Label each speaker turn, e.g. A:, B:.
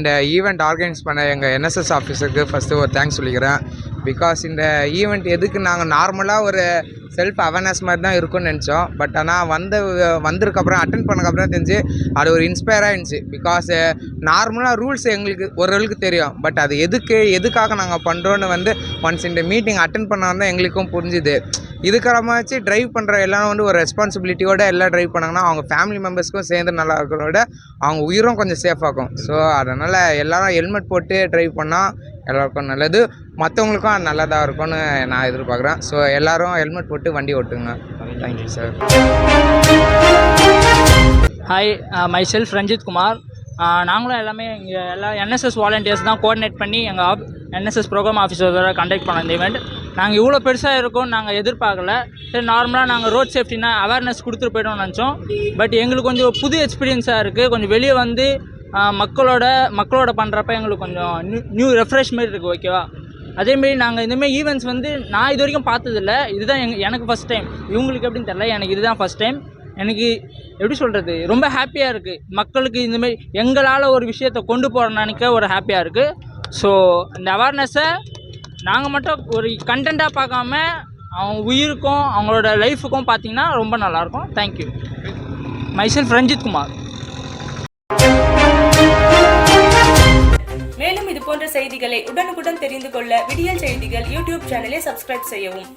A: இந்த event organise பண்ண எங்கள் என்எஸ்எஸ் ஆஃபீஸருக்கு ஃபஸ்ட்டு ஒரு தேங்க்ஸ் சொல்லிக்கிறேன். பிகாஸ் இந்த ஈவெண்ட் எதுக்கு நாங்கள் நார்மலாக ஒரு செல்ஃப் அவேர்னஸ் மாதிரி தான் இருக்கும்னு நினச்சோம். பட் ஆனால் வந்த வந்ததுக்கப்புறம் அட்டன் பண்ணக்கப்புறம் தெரிஞ்சு அது ஒரு இன்ஸ்பயராக இருந்துச்சு. பிகாஸ் நார்மலாக ரூல்ஸ் எங்களுக்கு ஓரளவுக்கு தெரியும். பட் அது எதுக்கு எதுக்காக நாங்கள் பண்ணுறோன்னு வந்து ஒன்ஸ் இந்த மீட்டிங் அட்டன் பண்ண தான் எங்களுக்கும் புரிஞ்சுது. இதுக்கறமாச்சு ட்ரைவ் பண்ணுற எல்லாரும் வந்து ஒரு ரெஸ்பான்சிபிலிட்டியோட எல்லாம் ட்ரைவ் பண்ணாங்கன்னா அவங்க ஃபேமிலி மெம்பர்ஸ்க்கும் சேர்ந்து நல்லா இருக்கிறோட அவங்க உயிரும் கொஞ்சம் சேஃப் ஆகும் ஸோ அதனால் எல்லாரும் ஹெல்மெட் போட்டு ட்ரைவ் பண்ணால் எல்லாருக்கும் நல்லது. மற்றவங்களுக்கும் அது நல்லதாக இருக்கும்னு நான் எதிர்பார்க்குறேன். ஸோ எல்லோரும் ஹெல்மெட் போட்டு வண்டி ஓட்டுங்க. Thank you sir
B: hi myself Ranjith Kumar நாங்களும் எல்லாமே இங்கே எல்லா என்எஸ்எஸ் வாலண்டியர்ஸ் தான் கோஆர்டினேட் பண்ணி எங்கள் of NSS programme officer conduct பண்ண இந்த இவெண்ட் நாங்கள் இவ்வளோ பெருசாக இருக்கோம் நாங்கள் எதிர்பார்க்கல. சரி நார்மலாக நாங்கள் ரோட் சேஃப்டினா அவேர்னஸ் கொடுத்துட்டு போய்ட்டோம்னு நினச்சோம். பட் எங்களுக்கு கொஞ்சம் புது எக்ஸ்பீரியன்ஸாக இருக்குது கொஞ்சம் வெளியே வந்து மக்களோட மக்களோட பண்ணுறப்ப எங்களுக்கு கொஞ்சம் நியூ நியூ ரெஃப்ரெஷ் மாரி இருக்குது ஓகேவா அதேமாரி நாங்கள் இந்தமாரி ஈவெண்ட்ஸ் வந்து நான் இது வரைக்கும் பார்த்ததில்ல. இதுதான் எங் எனக்கு ஃபஸ்ட் டைம் இவங்களுக்கு எப்படின்னு தெரில எனக்கு இதுதான் ஃபஸ்ட் டைம் எனக்கு எப்படி சொல்கிறது ரொம்ப ஹாப்பியாக இருக்குது மக்களுக்கு இந்தமாரி எங்களால் ஒரு விஷயத்தை கொண்டு போகிற நினைக்க ஒரு ஹாப்பியாக இருக்குது ஸோ இந்த அவேர்னஸை நாங்கள் மட்டும் ஒரு கண்டென்ட்டாக பார்க்காம அவங்க உயிருக்கும் அவங்களோட லைஃபுக்கும் பார்த்தீங்கன்னா ரொம்ப நல்லாயிருக்கும். தேங்க்யூ மைசெல்ஃப் ரஞ்சித் குமார்
C: மேலும் இது போன்ற செய்திகளை உடனுக்குடன் தெரிந்து கொள்ள விடியல் செய்திகள் யூடியூப் சேனலை சப்ஸ்கிரைப் செய்யவும்.